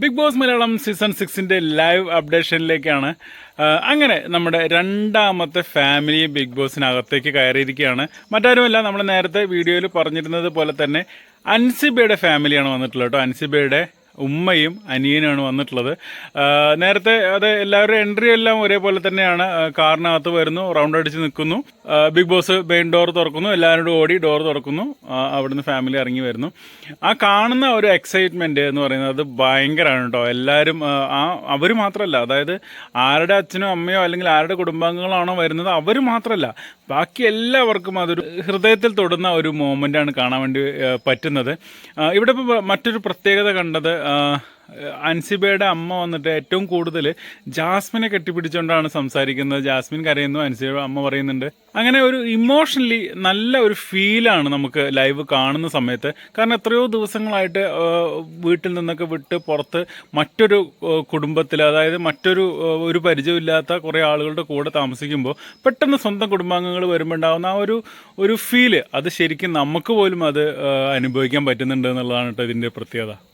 Big Boss Malayalam season സിക്സിന്റെ live അപ്ഡേഷനിലേക്കാണ്. അങ്ങനെ നമ്മുടെ രണ്ടാമത്തെ ഫാമിലി ബിഗ് ബോസിനകത്തേക്ക് കയറിയിരിക്കുകയാണ്. മറ്റാരുമല്ല നമ്മൾ നേരത്തെ വീഡിയോയിൽ പറഞ്ഞിരുന്നത് പോലെ തന്നെ അൻസിബയുടെ ഫാമിലിയാണ് വന്നിട്ടുള്ളത് കേട്ടോ. അൻസിബയുടെ ഉമ്മയും അനിയനുമാണ് വന്നിട്ടുള്ളത്. നേരത്തെ അത് എല്ലാവരുടെ എൻട്രി എല്ലാം ഒരേപോലെ തന്നെയാണ്. കാറിനകത്ത് വരുന്നു റൗണ്ട് അടിച്ച് നിൽക്കുന്നു. ബിഗ് ബോസ് മെയിൻ ഡോർ തുറക്കുന്നു എല്ലാവരോടും ഓടി ഡോർ തുറക്കുന്നു അവിടുന്ന് ഫാമിലി ഇറങ്ങി വരുന്നു. ആ കാണുന്ന ഒരു എക്സൈറ്റ്മെന്റ് എന്ന് പറയുന്നത് ഭയങ്കരമാണ് കേട്ടോ എല്ലാവരും ആ, അവർ മാത്രമല്ല അതായത് ആരുടെ അച്ഛനോ അമ്മയോ അല്ലെങ്കിൽ ആരുടെ കുടുംബാംഗങ്ങളാണോ വരുന്നത് അവർ മാത്രമല്ല ബാക്കി എല്ലാവർക്കും അതൊരു ഹൃദയത്തിൽ തൊടുന്ന ഒരു മോമെന്റാണ് കാണാൻ വേണ്ടി പറ്റുന്നത്. ഇവിടെ ഇപ്പോൾ മറ്റൊരു പ്രത്യേകത കണ്ടത് അൻസിബയുടെ അമ്മ വന്നിട്ട് ഏറ്റവും കൂടുതൽ ജാസ്മിനെ കെട്ടിപ്പിടിച്ചുകൊണ്ടാണ് സംസാരിക്കുന്നത്. ജാസ്മിൻ കരയുന്നു അൻസിബയുടെ അമ്മ പറയുന്നുണ്ട്. അങ്ങനെ ഒരു ഇമോഷണലി നല്ല ഒരു ഫീലാണ് നമുക്ക് ലൈവ് കാണുന്ന സമയത്ത്. കാരണം എത്രയോ ദിവസങ്ങളായിട്ട് വീട്ടിൽ നിന്നൊക്കെ വിട്ട് പുറത്ത് മറ്റൊരു കുടുംബത്തിൽ അതായത് മറ്റൊരു ഒരു പരിചയമില്ലാത്ത കുറേ ആളുകളുടെ കൂടെ താമസിക്കുമ്പോൾ പെട്ടെന്ന് സ്വന്തം കുടുംബാംഗങ്ങൾ വരുമ്പോൾ ഉണ്ടാകുന്ന ആ ഒരു ഒരു ഫീൽ അത് ശരിക്കും നമുക്ക് പോലും അത് അനുഭവിക്കാൻ പറ്റുന്നുണ്ട് എന്നുള്ളതാണ് കേട്ടോ ഇതിന്റെ പ്രത്യേകത.